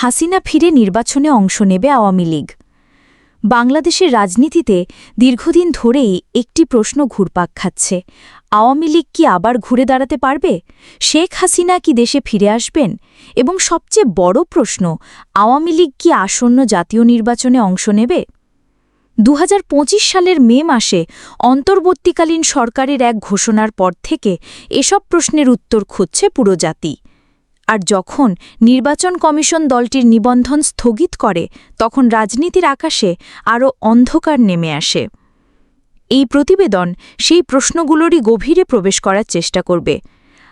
হাসিনা ফিরে নির্বাচনে অংশ নেবে আওয়ামী লীগ। বাংলাদেশের রাজনীতিতে দীর্ঘদিন ধরেই একটি প্রশ্ন ঘুরপাক খাচ্ছে। আওয়ামী লীগ কি আবার ঘুরে দাঁড়াতে পারবে? শেখ হাসিনা কি দেশে ফিরে আসবেন? এবং সবচেয়ে বড় প্রশ্ন, আওয়ামী লীগ কি আসন্ন জাতীয় নির্বাচনে অংশ নেবে? দু হাজার পঁচিশ সালের মে মাসে অন্তর্বর্তীকালীন সরকারের এক ঘোষণার পর থেকে এসব প্রশ্নের উত্তর খুঁজছে পুরো জাতি। আর যখন নির্বাচন কমিশন দলটির নিবন্ধন স্থগিত করে, তখন রাজনীতির আকাশে আরও অন্ধকার নেমে আসে। এই প্রতিবেদন সেই প্রশ্নগুলোরই গভীরে প্রবেশ করার চেষ্টা করবে।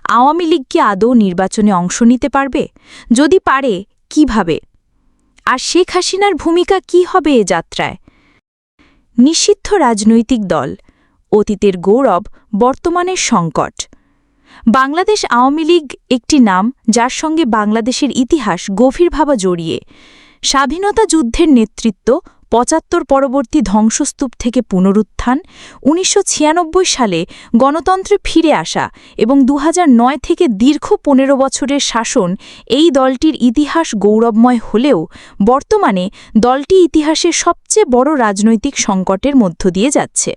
আওয়ামী লীগ কি আদৌ নির্বাচনে অংশ নিতে পারবে? যদি পারে, কীভাবে? আর শেখ হাসিনার ভূমিকা কি হবে এ যাত্রায়? নিষিদ্ধ রাজনৈতিক দল, অতীতের গৌরব, বর্তমানের সংকট। বাংলাদেশ আওয়ামী লীগ একটি নাম যার সঙ্গে বাংলাদেশের ইতিহাস গভীরভাবে জড়িয়ে। স্বাধীনতা যুদ্ধের নেতৃত্ব পঁচাত্তর পরবর্তী ধ্বংসস্তূপ থেকে পুনরুত্থান, উনিশশো ছিয়ানব্বই সালে গণতন্ত্রে ফিরে আসা এবং দু হাজার নয় থেকে দীর্ঘ পনেরো বছরের শাসন এই দলটির ইতিহাস গৌরবময় হলেও বর্তমানে দলটি ইতিহাসের সবচেয়ে বড় রাজনৈতিক সংকটের মধ্য দিয়ে যাচ্ছে।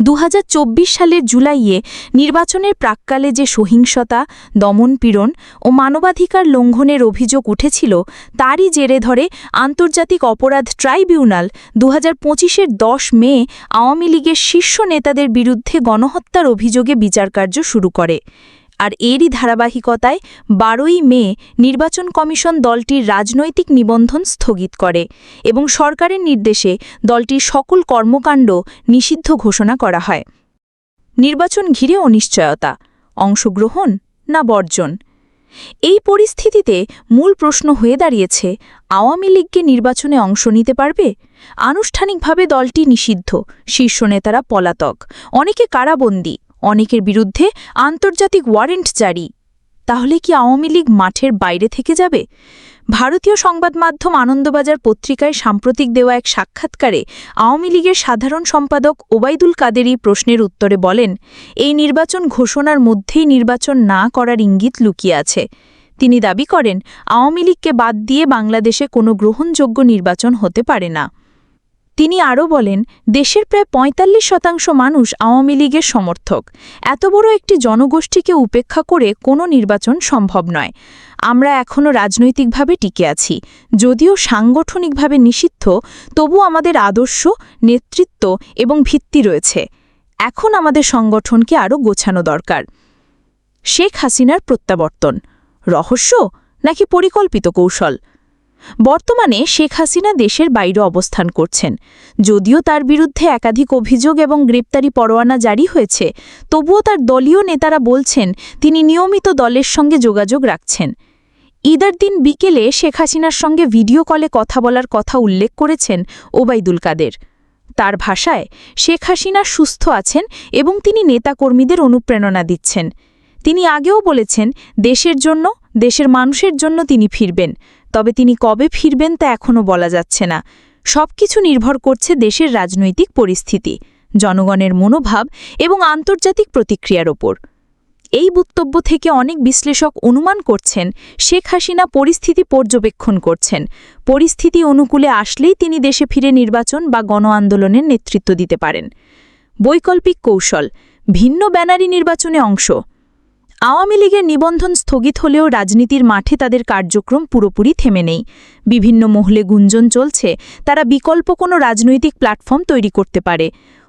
দু হাজার চব্বিশ সালের জুলাইয়ে নির্বাচনের প্রাককালে যে সহিংসতা, দমনপীড়ন ও মানবাধিকার লঙ্ঘনের অভিযোগ উঠেছিল, তারই জেরে ধরে আন্তর্জাতিক অপরাধ ট্রাইব্যুনাল দু হাজার পঁচিশের দশ মে আওয়ামী লীগের শীর্ষ নেতাদের বিরুদ্ধে গণহত্যার অভিযোগে বিচারকার্য শুরু করে। আর এরই ধারাবাহিকতায় বারোই মে নির্বাচন কমিশন দলটির রাজনৈতিক নিবন্ধন স্থগিত করে এবং সরকারের নির্দেশে দলটির সকল কর্মকাণ্ড নিষিদ্ধ ঘোষণা করা হয়। নির্বাচন ঘিরে অনিশ্চয়তা, অংশগ্রহণ না বর্জন। এই পরিস্থিতিতে মূল প্রশ্ন হয়ে দাঁড়িয়েছে, আওয়ামী লীগকে নির্বাচনে অংশ নিতে পারবে? আনুষ্ঠানিকভাবে দলটি নিষিদ্ধ, শীর্ষ নেতারা পলাতক, অনেকে কারাবন্দী। অনেকের বিরুদ্ধে আন্তর্জাতিক ওয়ারেন্ট জারি। তাহলে কি আওয়ামী লীগ মাঠের বাইরে থেকে যাবে? ভারতীয় সংবাদ মাধ্যম আনন্দবাজার পত্রিকায় সাম্প্রতিক দেওয়া এক সাক্ষাৎকারে আওয়ামী লীগের সাধারণ সম্পাদক ওবায়দুল কাদেরই প্রশ্নের উত্তরে বলেন, এই নির্বাচন ঘোষণার মধ্যেই নির্বাচন না করার ইঙ্গিত লুকিয়ে আছে। তিনি দাবি করেন, আওয়ামী লীগকে বাদ দিয়ে বাংলাদেশে কোনো গ্রহণযোগ্য নির্বাচন হতে পারে না। তিনি আরও বলেন, দেশের প্রায় ৪৫ শতাংশ মানুষ আওয়ামী লীগের সমর্থক। এত বড় একটি জনগোষ্ঠীকে উপেক্ষা করে কোনো নির্বাচন সম্ভব নয়। আমরা এখনও রাজনৈতিকভাবে টিকে আছি। যদিও সাংগঠনিকভাবে নিষিদ্ধ, তবু আমাদের আদর্শ, নেতৃত্ব এবং ভিত্তি রয়েছে। এখন আমাদের সংগঠনকে আরও গোছানো দরকার। শেখ হাসিনার প্রত্যাবর্তন। রহস্য নাকি পরিকল্পিত কৌশল? বর্তমানে শেখ হাসিনা দেশের বাইরে অবস্থান করছেন। যদিও তার বিরুদ্ধে একাধিক অভিযোগ এবং গ্রেপ্তারি পরোয়ানা জারি হয়েছে, তবুও তার দলীয় নেতারা বলছেন তিনি নিয়মিত দলের সঙ্গে যোগাযোগ রাখছেন। ঈদের দিন বিকেলে শেখ হাসিনার সঙ্গে ভিডিও কলে কথা বলার কথা উল্লেখ করেছেন ওবায়দুল কাদের। তার ভাষায়, শেখ হাসিনা সুস্থ আছেন এবং তিনি নেতাকর্মীদের অনুপ্রেরণা দিচ্ছেন। তিনি আগেও বলেছেন, দেশের জন্য, দেশের মানুষের জন্য তিনি ফিরবেন। তবে তিনি কবে ফিরবেন তা এখনও বলা যাচ্ছে না। সবকিছু নির্ভর করছে দেশের রাজনৈতিক পরিস্থিতি, জনগণের মনোভাব এবং আন্তর্জাতিক প্রতিক্রিয়ার ওপর। এই বক্তব্য থেকে অনেক বিশ্লেষক অনুমান করছেন, শেখ হাসিনা পরিস্থিতি পর্যবেক্ষণ করছেন। পরিস্থিতি অনুকূলে আসলেই তিনি দেশে ফিরে নির্বাচন বা গণ আন্দোলনের নেতৃত্ব দিতে পারেন। বৈকল্পিক কৌশল, ভিন্ন ব্যানারি নির্বাচনে অংশ আওয়ামী লীগের নিবন্ধন স্থগিত হলেও রাজনীতির মাঠে তাদের কার্যক্রম পুরোপুরি থেমে নেই। বিভিন্ন মহলে গুঞ্জন চলছে, তারা বিকল্প কোনো রাজনৈতিক প্ল্যাটফর্ম তৈরি করতে পারে।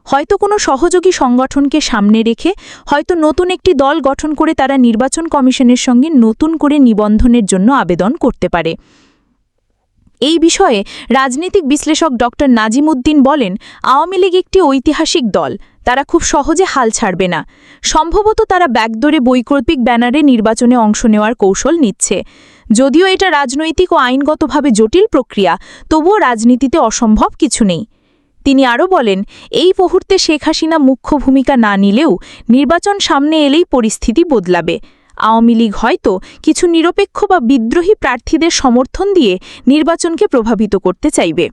হয়তো কোনো সহযোগী সংগঠনকে সামনে রেখে, হয়তো নতুন একটি দল গঠন করে তারা নির্বাচন কমিশনের সঙ্গে নতুন করে নিবন্ধনের জন্য আবেদন করতে পারে। এই বিষয়ে রাজনৈতিক বিশ্লেষক ড নাজিমুদ্দিন বলেন, আওয়ামী লীগ একটি ঐতিহাসিক দল। তারা খুব সহজে হাল ছাড়বে না। সম্ভবত তারা ব্যাকদরে বৈকল্পিক ব্যানারে নির্বাচনে অংশ নেওয়ার কৌশল নিচ্ছে। যদিও এটা রাজনৈতিক ও আইনগতভাবে জটিল প্রক্রিয়া, তবুও রাজনীতিতে অসম্ভব কিছু নেই। তিনি আরও বলেন, এই মুহূর্তে শেখ হাসিনা মুখ্য ভূমিকা না নিলেও নির্বাচন সামনে এলেই পরিস্থিতি বদলাবে। আওয়ামী লীগ হয়তো কিছু নিরপেক্ষ বা বিদ্রোহী প্রার্থীদের সমর্থন দিয়ে নির্বাচনকে প্রভাবিত করতে চাইবে।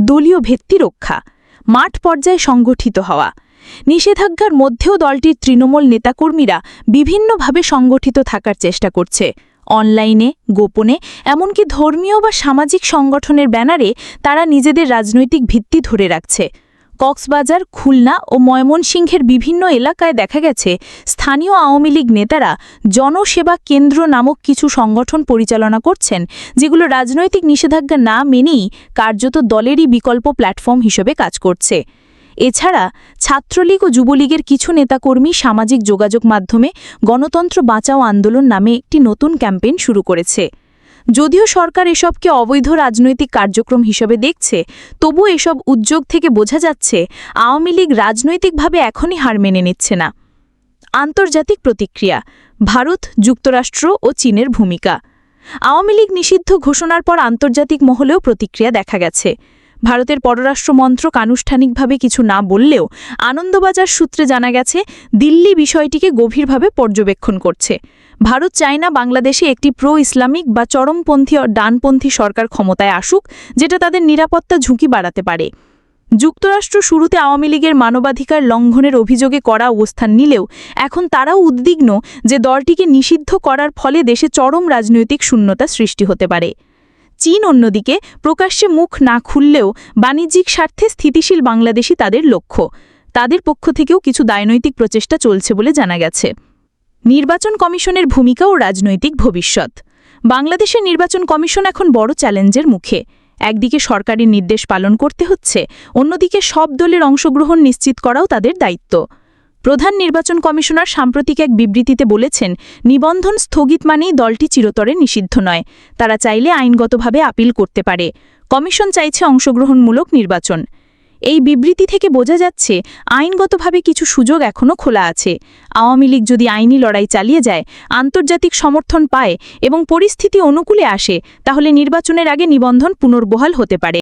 দলীয় ভিত্তি রক্ষা, মাঠ পর্যায়ে সংগঠিত হওয়া। নিষেধাজ্ঞার মধ্যেও দলটির তৃণমূল নেতাকর্মীরা বিভিন্নভাবে সংগঠিত থাকার চেষ্টা করছে। অনলাইনে, গোপনে, এমনকি ধর্মীয় বা সামাজিক সংগঠনের ব্যানারে তারা নিজেদের রাজনৈতিক ভিত্তি ধরে রাখছে। কক্সবাজার, খুলনা ও ময়মনসিংহের বিভিন্ন এলাকায় দেখা গেছে, স্থানীয় আওয়ামী লীগ নেতারা জনসেবা কেন্দ্র নামক কিছু সংগঠন পরিচালনা করছেন, যেগুলো রাজনৈতিক নিষেধাজ্ঞা না মেনেই কার্যত দলেরই বিকল্প প্ল্যাটফর্ম হিসেবে কাজ করছে। এছাড়া ছাত্রলীগ ও যুবলীগের কিছু নেতাকর্মী সামাজিক যোগাযোগ মাধ্যমে গণতন্ত্র বাঁচাও আন্দোলন নামে একটি নতুন ক্যাম্পেইন শুরু করেছে। যদিও সরকার এসবকে অবৈধ রাজনৈতিক কার্যক্রম হিসেবে দেখছে তবু এসব উদ্যোগ থেকে বোঝা যাচ্ছে আওয়ামী লীগ রাজনৈতিকভাবে এখনই হার মেনে নিচ্ছে না। আন্তর্জাতিক প্রতিক্রিয়া, ভারত, যুক্তরাষ্ট্র ও চীনের ভূমিকা। আওয়ামী লীগ নিষিদ্ধ ঘোষণার পর আন্তর্জাতিক মহলেও প্রতিক্রিয়া দেখা গেছে। ভারতের পররাষ্ট্র মন্ত্রক আনুষ্ঠানিকভাবে কিছু না বললেও আনন্দবাজার সূত্রে জানা গেছে, দিল্লি বিষয়টিকে গভীরভাবে পর্যবেক্ষণ করছে। ভারত চায় না বাংলাদেশে একটি প্রো ইসলামিক বা চরমপন্থী ও ডানপন্থী সরকার ক্ষমতায় আসুক, যেটা তাদের নিরাপত্তা ঝুঁকি বাড়াতে পারে। যুক্তরাষ্ট্র শুরুতে আওয়ামী লীগের মানবাধিকার লঙ্ঘনের অভিযোগে করা অবস্থান নিলেও এখন তারাও উদ্বিগ্ন যে দলটিকে নিষিদ্ধ করার ফলে দেশে চরম রাজনৈতিক শূন্যতা সৃষ্টি হতে পারে। চীন অন্যদিকে প্রকাশ্যে মুখ না খুললেও বাণিজ্যিক স্বার্থে স্থিতিশীল বাংলাদেশই তাদের লক্ষ্য। তাদের পক্ষ থেকেও কিছু দায়নৈতিক প্রচেষ্টা চলছে বলে জানা গেছে। নির্বাচন কমিশনের ভূমিকা ও রাজনৈতিক ভবিষ্যৎ। বাংলাদেশের নির্বাচন কমিশন এখন বড় চ্যালেঞ্জের মুখে। একদিকে সরকারি নির্দেশ পালন করতে হচ্ছে, অন্যদিকে সব দলের অংশগ্রহণ নিশ্চিত করাও তাদের দায়িত্ব। প্রধান নির্বাচন কমিশনার সাম্প্রতিক এক বিবৃতিতে বলেছেন, নিবন্ধন স্থগিত মানেই দলটি চিরতরে নিষিদ্ধ নয়। তারা চাইলে আইনগতভাবে আপিল করতে পারে। কমিশন চাইছে অংশগ্রহণমূলক নির্বাচন। এই বিবৃতি থেকে বোঝা যাচ্ছে, আইনগতভাবে কিছু সুযোগ এখনও খোলা আছে। আওয়ামী লীগ যদি আইনি লড়াই চালিয়ে যায়, আন্তর্জাতিক সমর্থন পায় এবং পরিস্থিতি অনুকূলে আসে, তাহলে নির্বাচনের আগে নিবন্ধন পুনর্বহাল হতে পারে।